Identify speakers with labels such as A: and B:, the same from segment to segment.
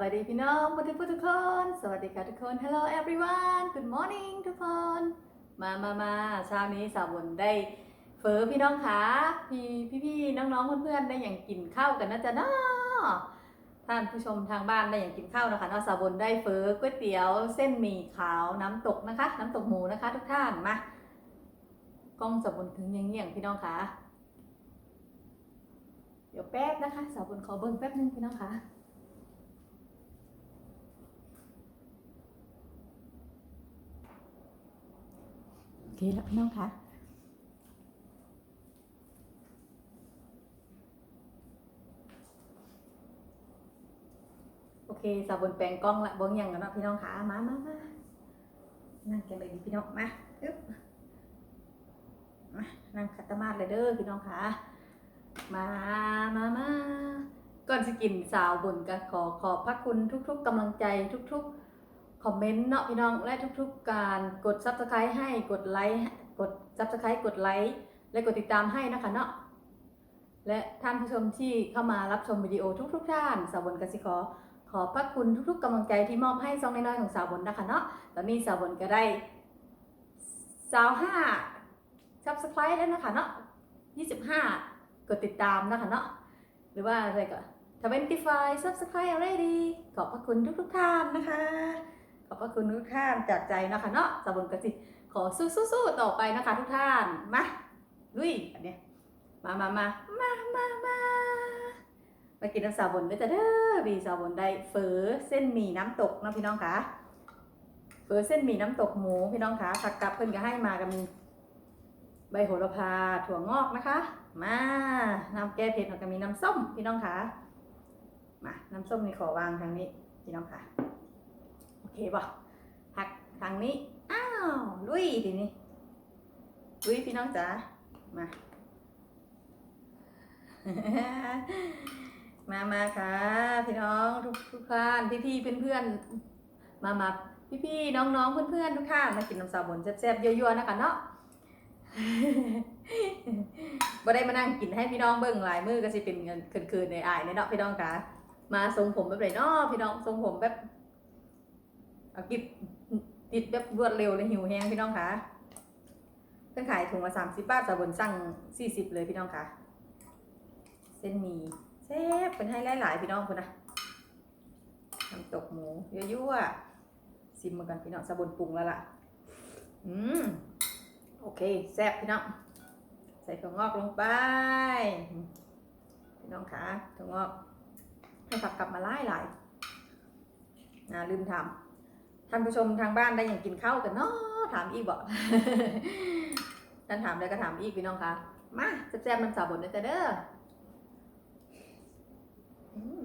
A: วัสดีพี่น้องทุกทุกทุกคน สวัสดีค่ะทุกคน Hello everyone Good morning ทุกคน มามามาเช้านี้สาวบนได้เฟอพี่น้องคะพี่พี่พี่น้องน้องๆเพื่อนๆได้อย่างกินข้าวกันนะจ๊ะเนาะท่านผู้ชมทางบ้านได้อย่างกินข้าวนะคะเนาะสาวบนได้เฟอก๋วยเตี๋ยว เส้นหมี่ขาวน้ำตกนะคะ น้ำตกหมูนะคะ ทุกท่านมากล้องสาวบนถึงเงี่ยงๆพี่น้องคะเดี๋ยวแป๊บนะคะสาวบนขอเบิ้งแป๊บนึงพี่น้องคะ เคแล้วพี่น้องคะโอเคสาวบนแปลงกล้องละเบิ้งอย่างกันนาะพี่น้องคะมามามานั่งกันเลยดีพี่น้องมาอึ๊บมานั่งคัตมาดเลยเด้อพี่น้องคะมามามาก่อนจะกินสาวบนก็ขอขอบพระคุณทุก ๆกำลังใจทุก ๆ คอมเมนต์เนาะพี่น้องและทุกๆการกด subscribe ให้กดไลค์กด subscribe กดไลค์และกดติดตามให้นะคะเนาะและท่านผู้ชมที่เข้ามารับชมวิดีโอทุก ๆ ท่าน สาวบนกสิขอขอบพระคุณทุกๆกำลังใจที่มอบให้ซองน้อยๆของสาวบนนะคะเนาะตอนนี้สาวบนก็ได้สาวห้า subscribe แล้วนะคะเนาะ25กดติดตามนะคะเนาะหรือว่าอะไรก็25 subscribe already ขอบพระคุณทุกๆท่านนะคะ อบพระคุณทุกท่านจากใจนะคะเนาะสาวบนกสิขอสู้ๆต่อไปนะคะทุกท่านมาลุยอันเนี้ยมามามามามามามากินน้ำสาบนด้จ้ะเด้อบีสาบนได้เฟอเส้นหมี่น้ำตกนะพี่น้องคะเฟอเส้นหมี่น้ำตกหมูพี่น้องคะผักกับเพิ่นก็ให้มากันมีใบโหระพาถั่วงอกนะคะ มาน้ำแก้เผ็ดแล้วก็มีน้ำส้มพี่น้องคะมาน้ำส้มนี่ขอวางทางนี้พี่น้องคะ เคป่ะหักทางนี้ อ้าว ลุยทีนี้ ลุยพี่น้องจ๋า มา มามาค่ะ พี่น้องทุกทุกท่านพี่พี่เพื่อนเพื่อนมามาพี่พี่น้องน้องเพื่อนเพื่อนทุกท่านมากินน้ำสาบนแซ่บๆยั่วๆนะคะเนาะบ่ได้มานั่งกินให้พี่น้องเบิ่งหลายมือก็สิเป็นเงินคืนๆในอายๆเนาะพี่น้องค่ะมาทรงผมแบบไหนเนาะพี่น้องทรงผมแบบ เอากิบติดแบบรวดเร็วเลยหิวแห้งพี่น้องคะเพิ่งขายถุงละสามสิบบาทสาบนสั่งสี่สิบเลยพี่น้องคะเส้นหมี่แซ่บเป็นให้หลายๆพี่น้องคุณนะน้ำตกหมูยั่วๆซิมมากันพี่น้องสาบนปรุงแล้วล่ะอืมโอเคแซ่บพี่น้องใส่ถั่วงอกลงไป พี่น้องคะถั่วงอกให้ผักกลับมาไล่หลายๆนะลืมทำ ท่านผู้ชมทางบ้านได้อย่างกินข้าวกันเนาะถามอีกบอกท่านถามได้ก็ถามอีกพี่น้องคะมาแซ่บๆมันสาบนนะจ๊เด้อม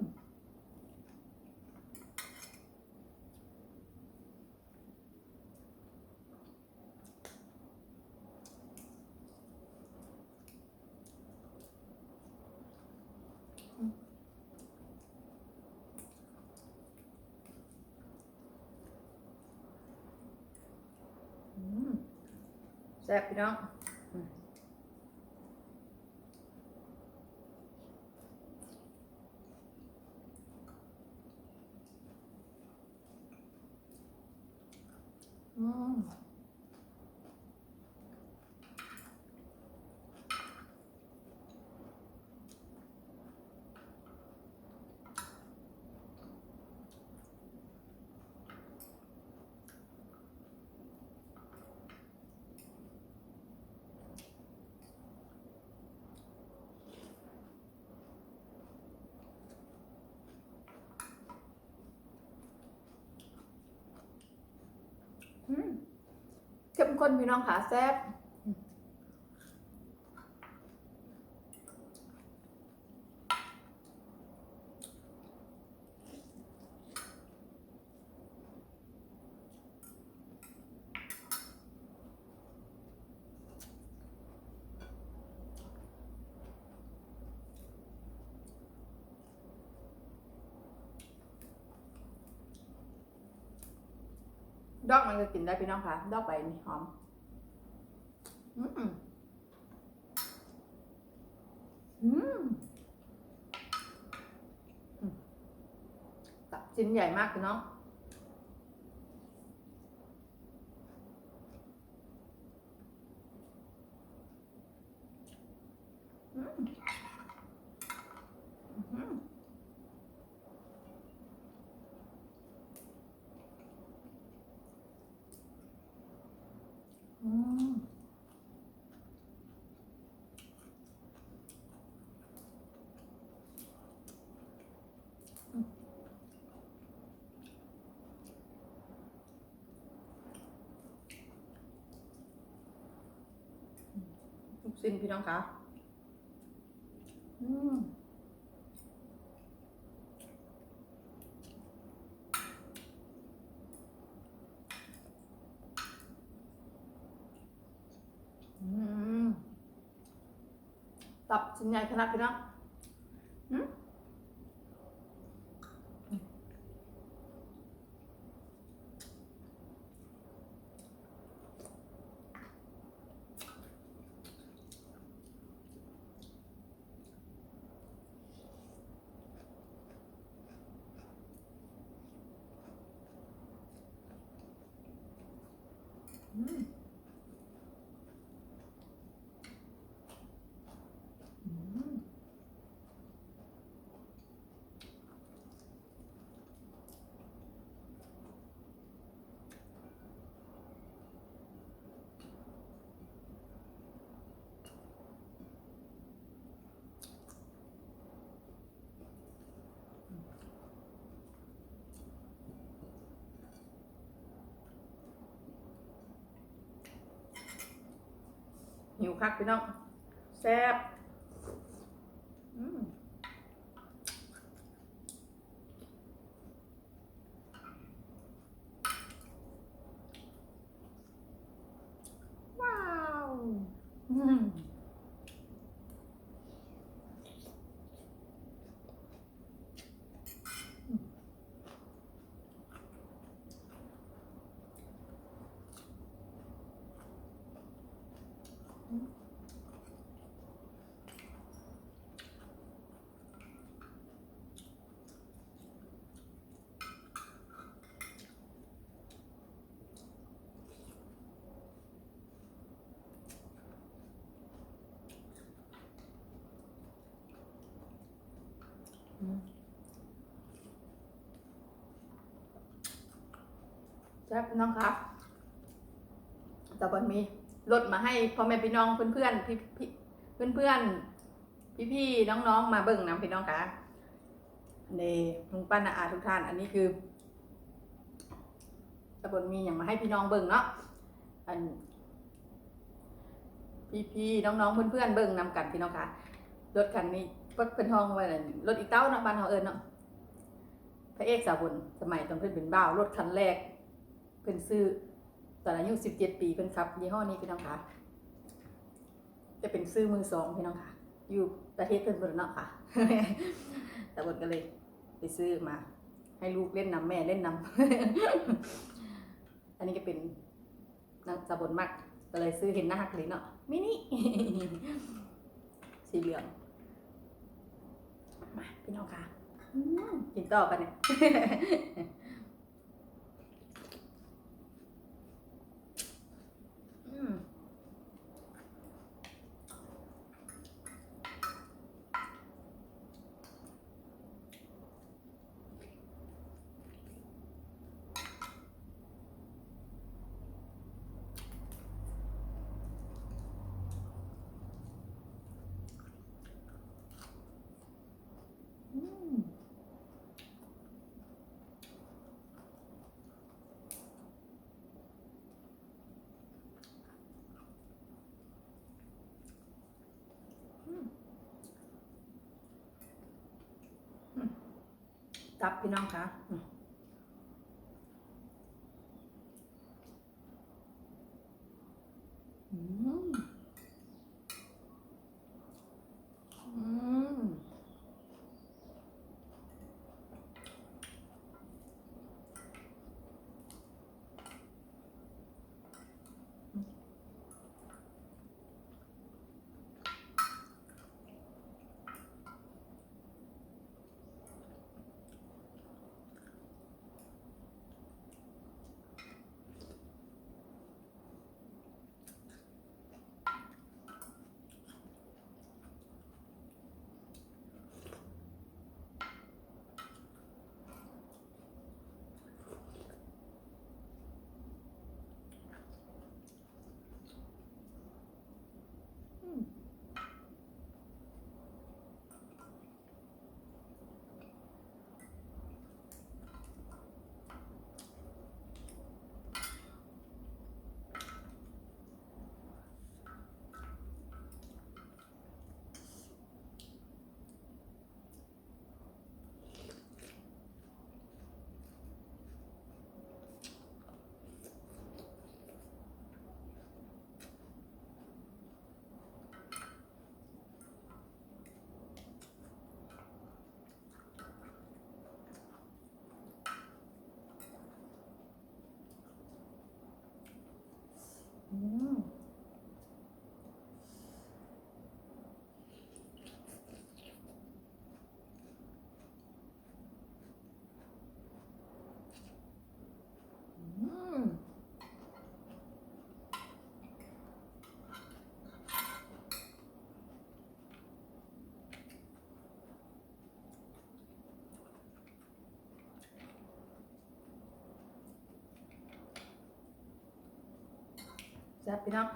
A: อืม แซ่บพี่น้องอืมอืมอืมเข้นพี่น้องขาแซ่บอืมดอ ก็กินได้พี่น้องค่ะดอกใบนี่หอมอืมอืมอืมตับแชิ้นใหญ่มากพี่น้อง อืมอืมอืม สิ้นพี่น้องคะอือืมตับชิ้นใหญ่ขนาดพี่น้อง หิวคักพี่น้องแซ่บอืมว้าวอืมอืม แซ่บน้องครับแต่วันมีรถมาให้พ่อแม่พี่น้องเพื่อนๆพี่พี่เพื่อนเพื่อนพี่พี่ๆน้องๆมาเบิ่งนะพี่น้องคะในลุงป้านาอาทุกท่าน อันนี้คือตะบนมีอย่างมาให้พี่น้องเบิ่งเนาะอัน พี่พี่ๆน้องๆเพื่อนๆเบิ่งนำกันพี่น้องคะรถคันนี้ เป็นห้องไว้นั่นรถอีเต้าเนาะบ้านเฮาเอิ้นเนาะพระเอกสาวบุญสมัยตอนเพิ่นเป็นบ่าวรถคันแรกเพิ่นซื้อตอนอายุ17 ปีเพิ่นขับยี่ห้อนี้พี่น้องคะจะเป็นซื้อมือสองพี่น้องค่ะ อยู่ประเทศเพิ่นเพิ่นเนาะค่ะแต่บนก็เลยไปซื้อมา ให้ลูกเล่นนำแม่เล่นนำอันนี้ก็เป็นนางสาบนมากก็เลยซื้อเห็นหน้าฮักเลยเนาะมินิสีเหลือง มาพี่น้องค่ะกินต่อกันเนี่ย อืมอืม ตับพี่น้องคะ ซ่บ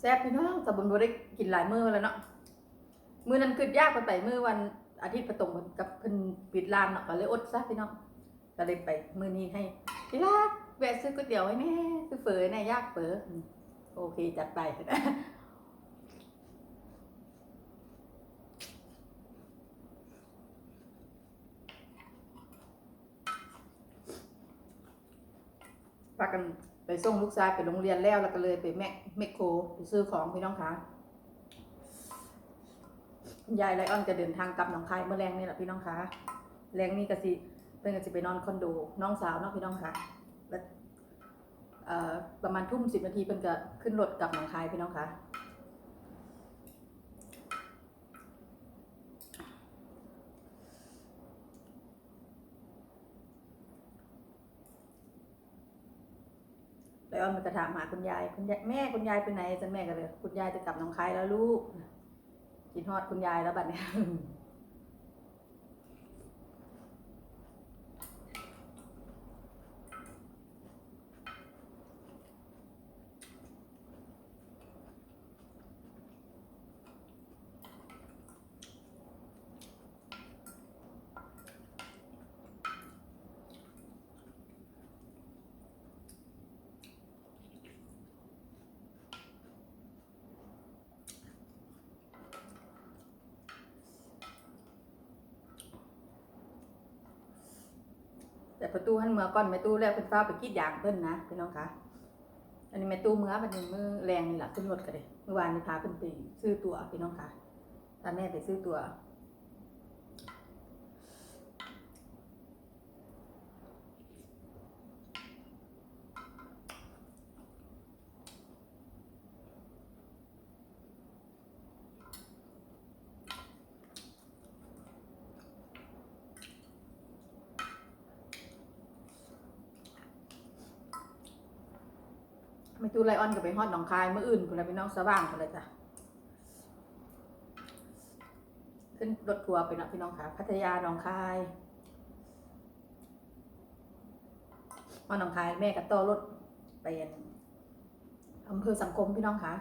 A: แซ่บพี่น้องแต่บุญบ่ได้กินหลายมื้อแล้วเนาะมื้อนั้นคือยากไปไปมื้อวันอาทิตย์ประตงกับเพิ่นปิดร้านเนาะก็เลยอดซะพี่น้องก็เลยไปมื้อนี้ให้พี่รักแวะซื้อก๋วยเตี๋ยวให้แม่ซื้อเฝอแน่ยากเฝอโอเคจัดไปพากัน ไปส่งลูกชายไปโรงเรียนแล้วแล้วก็เลยไปแมคเมคโครไปซื้อของพี่น้องคะยายไลออนจะเดินทางกลับหนองคายเมื่อแรงนี่แหละพี่น้องคะแรงนี่ก็สิเพื่อนก็สิไปนอนคอนโดน้องสาวเนาะพี่น้องคะแล้วประมาณทุ่มสิบนาทีเป็นก็ขึ้นรถกลับหนองคายพี่น้องคะ ไลออนมันจะถามหาคุณยายคุณยายแม่คุณยายไปไหนจันแม่ก็เลยคุณยายจะกลับหนองคายแล้วลูกกินฮอดคุณยายแล้วบัดเนี้ย ประตูหันเมื่อก่อนแม่ตู้แล้วเพิ่นฟ้าไปกรีดยางเพิ่นนะพี่น้องคะอันนี้แม่ตู้เมื่อบันนี้มือแรงนี่แหละขึ้นรถกันเลยเมื่อวานนี่พาเพิ่นไปซื้อตัวพี่น้องคะตาแม่ไปซื้อตัว ไม่ตู้ไลออนกับไปฮอดหนองคายเมื่ออื่นคนละพี่น้องสว่างคนเลยจ้ะขึ้นรถทัวร์ไปนะพี่น้องค่ะ พัทยาหนองคายมาหนองคายแม่กับต่อรถไปอันอำเภอสังคมพี่น้องค่ะ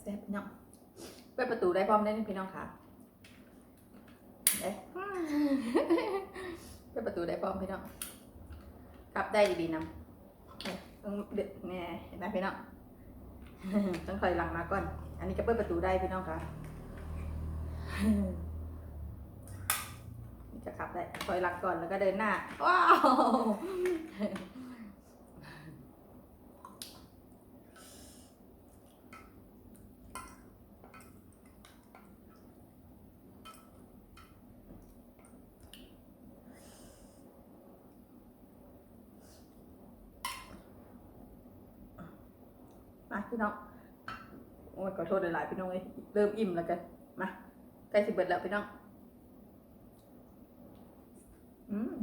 A: แซ่บ พี่น้องเปิดประตูได้พร้อมได้นี่พี่น้องค่ะเอ๊ะเปิดประตูได้พร้อมพี่น้องกลับได้ดีๆนะเอ๊ะต้องเด็ดแน่เห็นไหมพี่น้องต้องถอยหลังมาก่อน อันนี้ก็เปิดประตูได้พี่น้องค่ะนี่จะขับได้ถอยหลังก่อนแล้วก็เดินหน้าว้าว มา พี่น้อง โอ้ยขอโทษหลายๆพี่น้องเลยเริ่มอิ่มแล้วกันมาใกล้สิบเบ็ดแล้วพี่น้อง อืม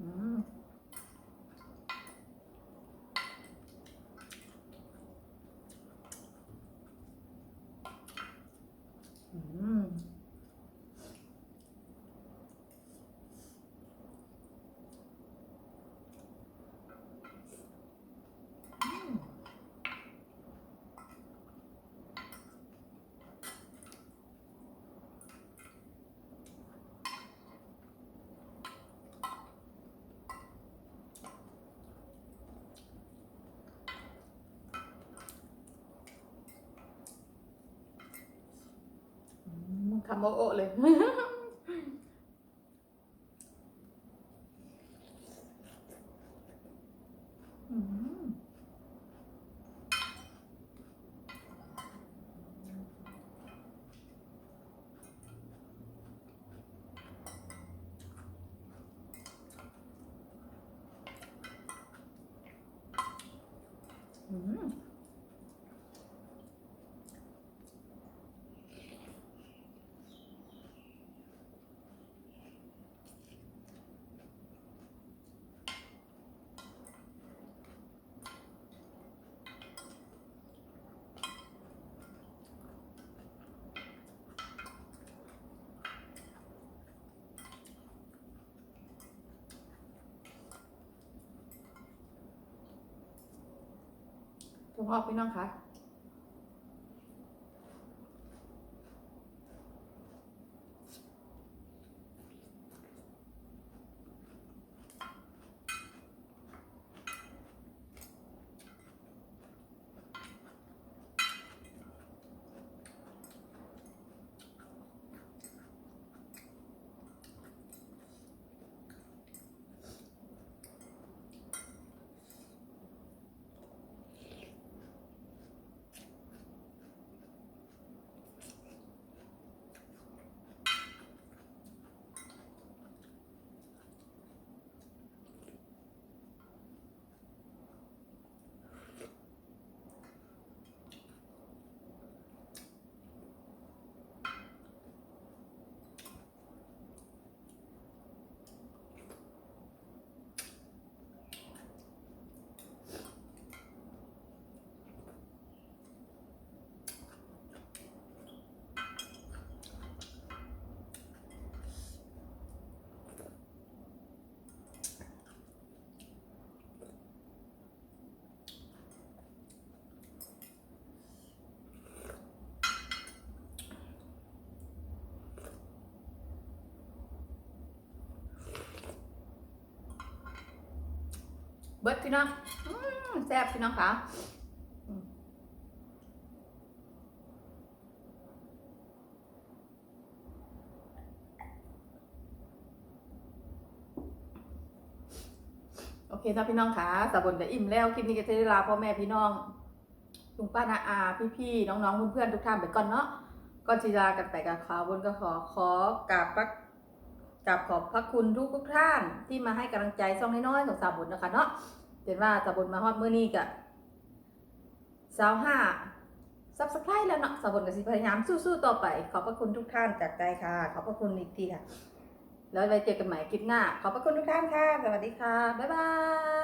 A: อืม อืม มำโอโอะเลย อืมอืม คุณพ่อพี่น้องคะ เบิร์ดพี่น้องแซ่บพี่น้องคะโอเคนะพี่น้องคะสาบนจะอิ่มแล้วคลิปนี้ก็จะได้ลาพ่อแม่พี่น้องลุงป้านาอา พี่ๆน้องๆเพื่อนๆทุกท่านไปก่อนเนาะก่อนที่ลากันไปกับขาวบนก็ขอขอกราบพระ กับขอบพระคุณทุกทุกๆท่านที่มาให้กำลังใจซ่องน้อยๆของสาวบุญนะคะเนาะเห็นว่าสาวบุญมาฮอดมื้อนี้กับสาวห้าซับสไครต์แล้วเนาะสาวบุญกับสิพยายามสู้ๆต่อไป ขอบพระคุณทุกท่านจากใจค่ะ ขอบพระคุณอีกทีค่ะ แล้วไว้เจอกันใหม่คลิปหน้า ขอบพระคุณทุกท่านค่ะ สวัสดีค่ะ บ๊ายบาย